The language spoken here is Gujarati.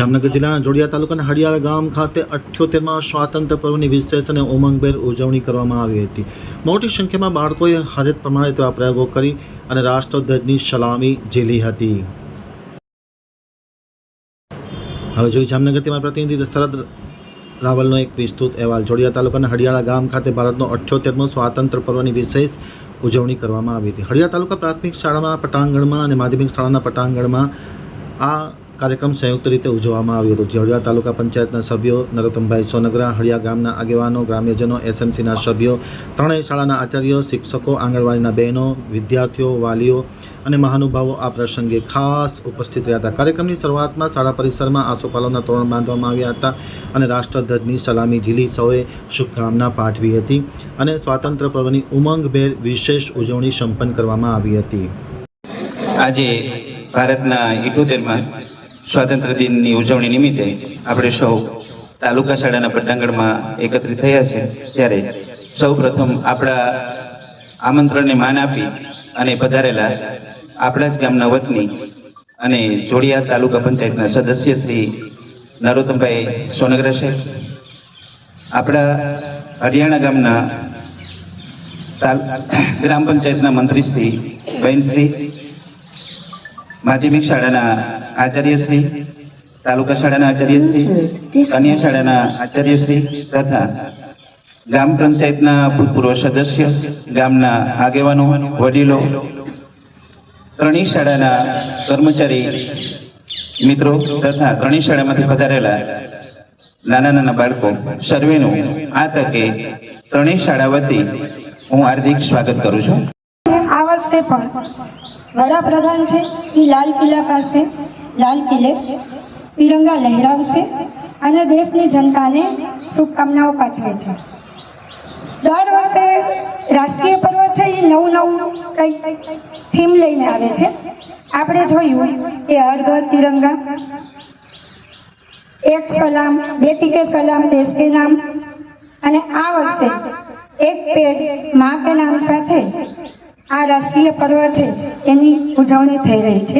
જામનગર જિલ્લાના જોડિયા તાલુકાના હડિયાળા ગામ ખાતે અઠ્યોતેરમાં સ્વાતંત્ર્ય પર્વની વિશેષ અને ઉમંગભેર ઉજવણી કરવામાં આવી હતી. મોટી સંખ્યામાં બાળકોએ હરેત પ્રમાણે તેવા પ્રયોગો કરી અને રાષ્ટ્રધ્વજની સલામી ઝીલી હતી. હવે જોઈ જામનગરથી મારા પ્રતિનિધિ શરદ રાવલનો એક વિસ્તૃત અહેવાલ. જોડિયા તાલુકાના હડિયાળા ગામ ખાતે ભારતનો અઠ્યોતેરમો સ્વાતંત્ર્ય પર્વની વિશેષ ઉજવણી કરવામાં આવી હતી. હડિયા તાલુકા પ્રાથમિક શાળામાં, પટાંગણમાં અને માધ્યમિક શાળાના પટાંગણમાં આ કાર્યક્રમ સંયુક્ત રીતે ઉજવવામાં આવ્યો હતો. જોડિયા તાલુકા પંચાયતના સભ્યો નરોત્તમભાઈ સોનગરા, હળિયા ગામના આગેવાનો, ગ્રામ્યજનો, એસએમસીના સભ્યો, ત્રણેય શાળાના આચાર્યો, શિક્ષકો, આંગણવાડીના બહેનો, વિદ્યાર્થીઓ, વાલીઓ અને મહાનુભાવો આ પ્રસંગે ખાસ ઉપસ્થિત રહ્યા હતા. કાર્યક્રમની શરૂઆતમાં શાળા પરિસરમાં આસોપાલવના તોરણ બાંધવામાં આવ્યા હતા અને રાષ્ટ્રધ્વજની સલામી ઝીલી સૌએ શુભકામના પાઠવી હતી અને સ્વાતંત્ર્ય પર્વની ઉમંગભેર વિશેષ ઉજવણી સંપન્ન કરવામાં આવી હતી. આજે ભારતના ઇઠોતેરમાં સ્વાતંત્ર્ય દિનની ઉજવણી નિમિત્તે આપણે સૌ તાલુકા શાળાના પટાંગણમાં એકત્રિત થયા છે. ત્યારે સૌ પ્રથમ આપણા આમંત્રણને માન આપી અને પધારેલા આપણા જ ગામના વતની અને જોડિયા તાલુકા પંચાયતના સદસ્ય શ્રી નરોત્તમભાઈ સોનગરા સાહેબ, આપણા હરિયાણા ગામના ગ્રામ પંચાયતના મંત્રી શ્રી બહેનશ્રી માધ્યમિક શાળાના આચાર્યશ્રી તાલુકા શાળાના આચાર્યશ્રી કન્યા શાળાના આચાર્યશ્રી તથા ગ્રામ પંચાયતના ભૂતપૂર્વ સદસ્ય, ગામના આગેવાનો, વડીલો, ત્રણેય શાળાના કર્મચારી મિત્રો તથા ત્રણેય શાળામાંથી પધારેલા નાના નાના બાળકો, સર્વેનું આ તકે ત્રણેય શાળા વતી હું હાર્દિક સ્વાગત કરું છું. આ વર્ષે પણ વડાપ્રધાન છે એ લાલ કિલ્લા પાસે લાલ કિલ્લે, તિરંગા લહેરાવશે અને દેશની જનતાને શુભકામનાઓ પાઠવે છે. દર વર્ષે રાષ્ટ્રીય પર્વ છે, એ નવું નવું કંઈ થીમ લઈને આવે છે. આપણે જોયું કે હર ઘર તિરંગા, એક સલામ બેટી કે સલામ, દેશ કે નામ. અને આ વર્ષે એક પેડ મા કે નામ સાથે આ રાષ્ટ્રીય પર્વ છે, એની ઉજવણી થઈ રહી છે.